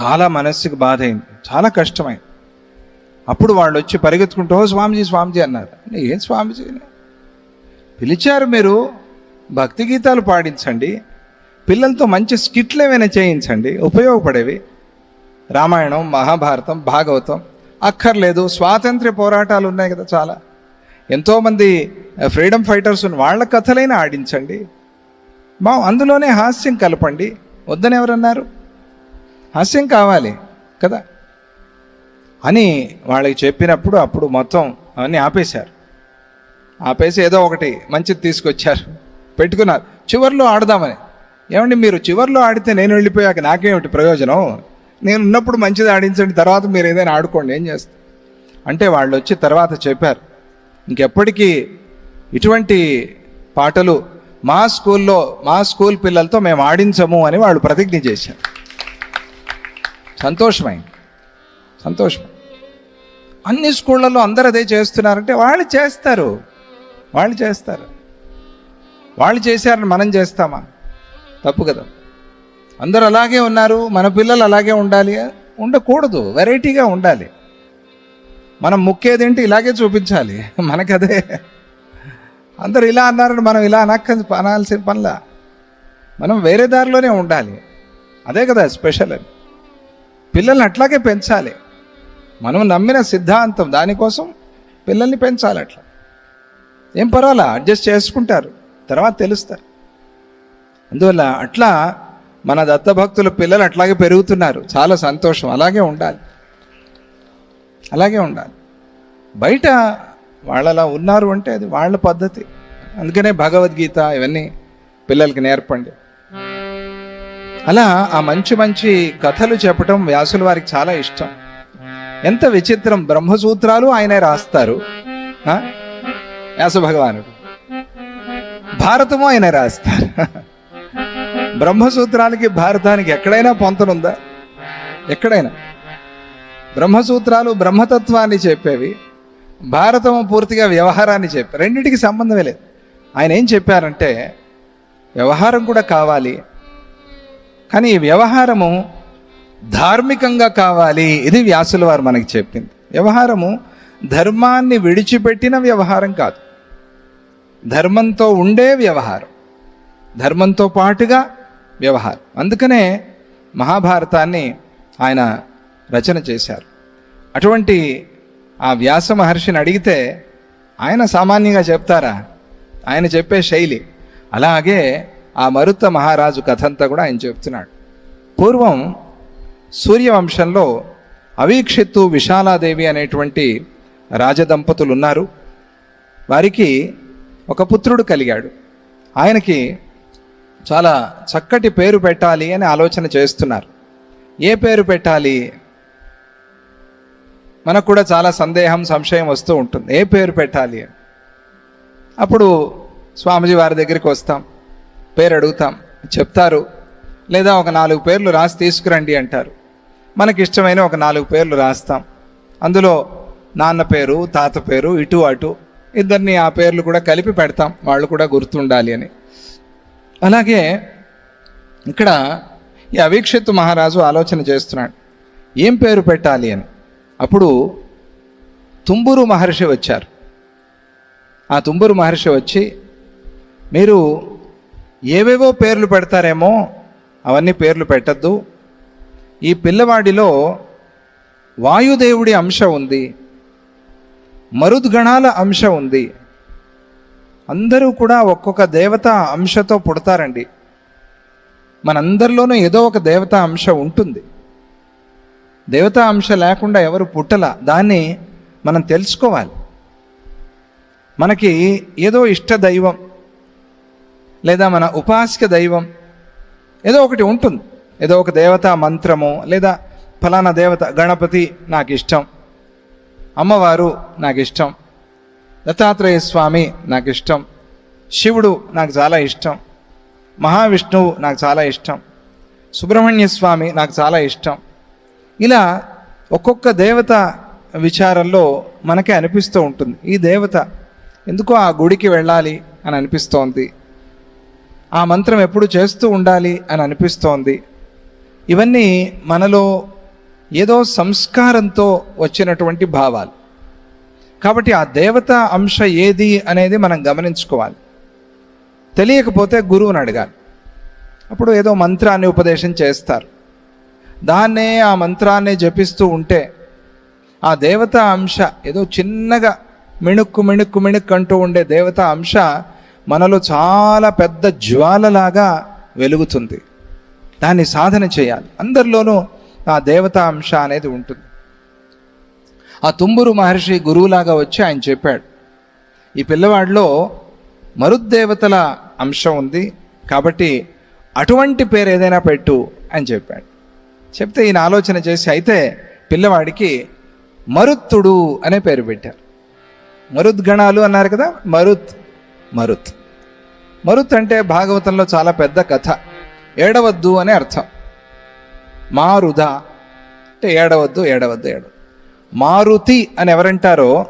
చాలా మనస్సుకి బాధ అయింది చాలా కష్టమైంది. అప్పుడు వాళ్ళు వచ్చి పరిగెత్తుకుంటూ స్వామిజీ స్వామిజీ అన్నారు. ఏం స్వామిజీ? పిలిచారు మీరు భక్తి గీతాలు పాడించండి పిల్లలతో మంచి స్కిట్లు ఏమైనా చేయించండి ఉపయోగపడేవి. రామాయణం మహాభారతం భాగవతం అక్కర్లేదు స్వాతంత్ర్య పోరాటాలు ఉన్నాయి కదా చాలా. ఎంతోమంది ఫ్రీడమ్ ఫైటర్స్ ఉన్న వాళ్ళ కథలైనా ఆడించండి. మా అందులోనే హాస్యం కలపండి. వద్దని ఎవరన్నారు హాస్యం కావాలి కదా? అని వాళ్ళకి చెప్పినప్పుడు అప్పుడు మొత్తం అవన్నీ ఆపేశారు. ఆపేసి ఏదో ఒకటి మంచిది తీసుకొచ్చారు. పెట్టుకున్నారు. చివర్లో ఆడదామని. ఏమండి మీరు చివర్లో ఆడితే నేను వెళ్ళిపోయాక నాకేమిటి ప్రయోజనం? నేను ఉన్నప్పుడు మంచిది ఆడించండి తర్వాత మీరు ఏదైనా ఆడుకోండి ఏం చేస్తారు? అంటే వాళ్ళు వచ్చి తర్వాత చెప్పారు. ఇంకెప్పటికీ ఇటువంటి పాటలు మా స్కూల్లో మా స్కూల్ పిల్లలతో మేము ఆడించము అని వాళ్ళు ప్రతిజ్ఞ చేశారు. సంతోషమైంది. సంతోషం. అన్ని స్కూళ్ళల్లో అందరు అదే చేస్తున్నారంటే వాళ్ళు చేస్తారు. వాళ్ళు చేస్తారు. వాళ్ళు చేశారని మనం చేస్తామా? తప్పు కదా. అందరూ అలాగే ఉన్నారు. మన పిల్లలు అలాగే ఉండాలి. ఉండకూడదు. వెరైటీగా ఉండాలి. మనం ముక్కేదేంటి ఇలాగే చూపించాలి. మనకదే. అందరూ ఇలా అన్నారని మనం ఇలా అనక్క అనాల్సిన పనిలా. మనం వేరే దారిలోనే ఉండాలి. అదే కదా స్పెషల్ అని. పిల్లల్ని అట్లాగే పెంచాలి. మనం నమ్మిన సిద్ధాంతం దానికోసం పిల్లల్ని పెంచాలి అట్లా. ఏం పర్వాలా? అడ్జస్ట్ చేసుకుంటారు. తర్వాత తెలుస్తారు. అందువల్ల అట్లా మన దత్తభక్తుల పిల్లలు అట్లాగే పెరుగుతున్నారు. చాలా సంతోషం. అలాగే ఉండాలి. అలాగే ఉండాలి. బయట వాళ్ళలా ఉన్నారు అంటే అది వాళ్ళ పద్ధతి. అందుకనే భగవద్గీత ఇవన్నీ పిల్లలకి నేర్పండి. అలా ఆ మంచి మంచి కథలు చెప్పటం వ్యాసుల వారికి చాలా ఇష్టం. ఎంత విచిత్రం బ్రహ్మసూత్రాలు ఆయనే రాస్తారు. వ్యాస భగవానుడు భారతము ఆయన రాస్తారు. బ్రహ్మసూత్రాలకి భారతానికి ఎక్కడైనా పొంతనుందా? ఎక్కడైనా. బ్రహ్మసూత్రాలు బ్రహ్మతత్వాన్ని చెప్పేవి భారతము పూర్తిగా వ్యవహారాన్ని చెప్పారు రెండింటికి సంబంధమే లేదు. ఆయన ఏం చెప్పారంటే వ్యవహారం కూడా కావాలి కానీ ఈ వ్యవహారము ధార్మికంగా కావాలి ఇది వ్యాసుల వారు మనకి చెప్పింది. వ్యవహారము ధర్మాన్ని విడిచిపెట్టిన వ్యవహారం కాదు. ధర్మంతో ఉండే వ్యవహారం. ధర్మంతో పాటుగా వ్యవహారం. అందుకనే మహాభారతాన్ని ఆయన రచన చేశారు. అటువంటి ఆ వ్యాస మహర్షిని అడిగితే ఆయన సామాన్యంగా చెప్తారా? ఆయన చెప్పే శైలి. అలాగే ఆ మరుత మహారాజు కథ అంతా కూడా ఆయన చెప్తున్నాడు. పూర్వం సూర్యవంశంలో అవీక్షిత్తు విశాలాదేవి అనేటువంటి రాజదంపతులు ఉన్నారు వారికి ఒక పుత్రుడు కలిగాడు. ఆయనకి చాలా చక్కటి పేరు పెట్టాలి అని ఆలోచన చేస్తున్నారు. ఏ పేరు పెట్టాలి? మనకు కూడా చాలా సందేహం సంశయం వస్తూ ఉంటుంది. ఏ పేరు పెట్టాలి? అని అప్పుడు స్వామిజీ వారి దగ్గరికి వస్తాం. పేరు అడుగుతాం. చెప్తారు లేదా ఒక నాలుగు పేర్లు రాసి తీసుకురండి అంటారు. మనకి ఇష్టమైన ఒక నాలుగు పేర్లు రాస్తాం. అందులో నాన్న పేరు తాత పేరు ఇటు అటు ఇద్దరిని ఆ పేర్లు కూడా కలిపి పెడతాం. వాళ్ళు కూడా గుర్తుండాలి అని. అలాగే ఇక్కడ ఈ అవీక్షిత్ మహారాజు ఆలోచన చేస్తున్నాడు. ఏం పేరు పెట్టాలి అని. అప్పుడు తుంబురు మహర్షి వచ్చారు. ఆ తుంబురు మహర్షి వచ్చి మీరు ఏవేవో పేర్లు పెడతారేమో అవన్నీ పేర్లు పెట్టద్దు. ఈ పిల్లవాడిలో వాయుదేవుడి అంశ ఉంది మరుద్గణాల అంశ ఉంది. అందరూ కూడా ఒక్కొక్క దేవత అంశతో పుడతారండి. మనందరిలోనూ ఏదో ఒక దేవతా అంశ ఉంటుంది. దేవతా అంశ లేకుండా ఎవరు పుట్టల దాన్ని మనం తెలుసుకోవాలి. మనకి ఏదో ఇష్ట దైవం లేదా మన ఉపాసిక దైవం ఏదో ఒకటి ఉంటుంది. ఏదో ఒక దేవతా మంత్రము లేదా ఫలానా దేవత గణపతి నాకు ఇష్టం అమ్మవారు నాకు ఇష్టం దత్తాత్రేయ స్వామి నాకు ఇష్టం శివుడు నాకు చాలా ఇష్టం. మహావిష్ణువు నాకు చాలా ఇష్టం. సుబ్రహ్మణ్య స్వామి నాకు చాలా ఇష్టం. ఇలా ఒక్కొక్క దేవత విచారంలో మనకే అనిపిస్తూ ఉంటుంది. ఈ దేవత ఎందుకో ఆ గుడికి వెళ్ళాలి అని అనిపిస్తోంది. ఆ మంత్రం ఎప్పుడు చేస్తూ ఉండాలి అని అనిపిస్తోంది. ఇవన్నీ మనలో ఏదో సంస్కారంతో వచ్చినటువంటి భావాలు. కాబట్టి ఆ దేవత అంశ ఏది అనేది మనం గమనించుకోవాలి. తెలియకపోతే గురువుని అడగాలి. అప్పుడు ఏదో మంత్రాన్ని ఉపదేశం చేస్తారు. దాన్నే ఆ మంత్రాన్ని జపిస్తూ ఉంటే ఆ దేవతా అంశ ఏదో చిన్నగా మిణుక్కు మిణుక్కు మిణుక్కు అంటూ ఉండే దేవతా అంశ మనలో చాలా పెద్ద జ్వాలలాగా వెలుగుతుంది. దాన్ని సాధన చేయాలి. అందరిలోనూ ఆ దేవతా అంశ అనేది ఉంటుంది. ఆ తుంబురు మహర్షి గురువులాగా వచ్చి ఆయన చెప్పాడు ఈ పిల్లవాడిలో మరుద్దేవతల అంశం ఉంది కాబట్టి అటువంటి పేరు ఏదైనా పెట్టు అని చెప్పాడు. చెప్తే ఈయన ఆలోచన చేసి అయితే పిల్లవాడికి మరుత్తుడు అనే పేరు పెట్టారు. మరుద్గణాలు అన్నారు కదా మరుత్. మరుత్. మరుత్ అంటే భాగవతంలో చాలా పెద్ద కథ. ఏడవద్దు అనే అర్థం. మారుద అంటే ఏడవద్దు ఏడవద్దు ఏడవద్దు. మారుతి అని ఎవరంటారో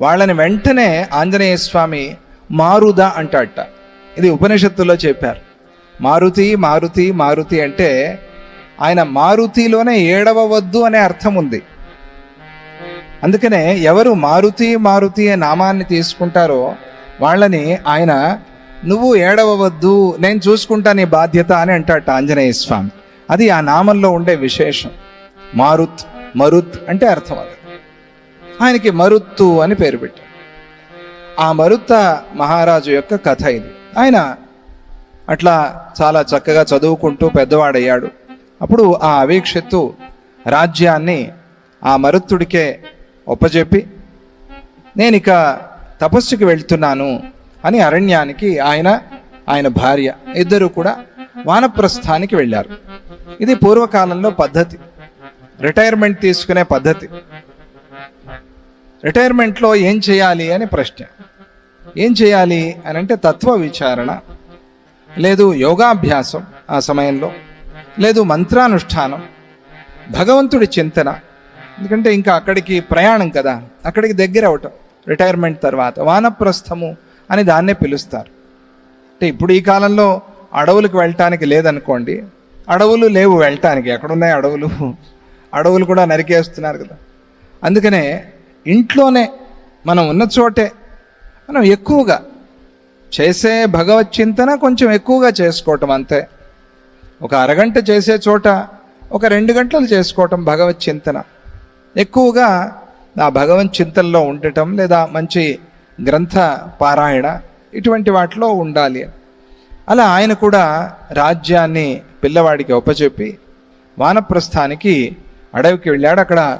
వాళ్ళని వెంటనే ఆంజనేయ స్వామి మారుద అంటాడట. ఇది ఉపనిషత్తులో చెప్పారు. మారుతి మారుతి మారుతి అంటే ఆయన మారుతిలోనే ఏడవవద్దు అనే అర్థం ఉంది. అందుకనే ఎవరు మారుతి మారుతి అనే నామాన్ని తీసుకుంటారో వాళ్ళని ఆయన నువ్వు ఏడవవద్దు నేను చూసుకుంటా నీ బాధ్యత అని అంటాట ఆంజనేయ స్వామి. అది ఆ నామంలో ఉండే విశేషం. మారుత్ మరుత్ అంటే అర్థం అది. ఆయనకి మరుత్తు అని పేరు పెట్టారు ఆ మరుత్త మహారాజు యొక్క కథ ఇది. ఆయన అట్లా చాలా చక్కగా చదువుకుంటూ పెద్దవాడయ్యాడు. అప్పుడు ఆ అవీక్షత్తు రాజ్యాన్ని ఆ మరుత్తుడికే ఒప్పజెప్పి నేను ఇక తపస్సుకి వెళ్తున్నాను అని అరణ్యానికి ఆయన ఆయన భార్య ఇద్దరు కూడా వానప్రస్థానికి వెళ్ళారు. ఇది పూర్వకాలంలో పద్ధతి. రిటైర్మెంట్ తీసుకునే పద్ధతి. రిటైర్మెంట్లో ఏం చేయాలి అని ప్రశ్న. ఏం చేయాలి అని అంటే తత్వ విచారణ. లేదు యోగాభ్యాసం ఆ సమయంలో. లేదు మంత్రానుష్ఠానం. భగవంతుడి చింతన. ఎందుకంటే ఇంకా అక్కడికి ప్రయాణం కదా. అక్కడికి దగ్గర అవటం రిటైర్మెంట్ తర్వాత వానప్రస్థము అని దాన్నే పిలుస్తారు. అంటే ఇప్పుడు ఈ కాలంలో అడవులకు వెళ్ళటానికి లేదనుకోండి అడవులు లేవు వెళ్ళటానికి ఎక్కడున్నాయి అడవులు? అడవులు కూడా నరికేస్తున్నారు కదా. అందుకనే ఇంట్లోనే మనం ఉన్న చోటే మనం ఎక్కువగా చేసే భగవత్ చింతన కొంచెం ఎక్కువగా చేసుకోవటం అంతే. ఒక అరగంట చేసే చోట ఒక రెండు గంటలు చేసుకోవటం భగవత్ చింతన. ఎక్కువగా ఆ భగవన్ చింతల్లో ఉండటం లేదా మంచి గ్రంథ పారాయణ ఇటువంటి వాటిలో ఉండాలి. అలా ఆయన కూడా రాజ్యాన్ని పిల్లవాడికి ఒప్పచెప్పి వానప్రస్థానికి అడవికి వెళ్ళాడు. అక్కడ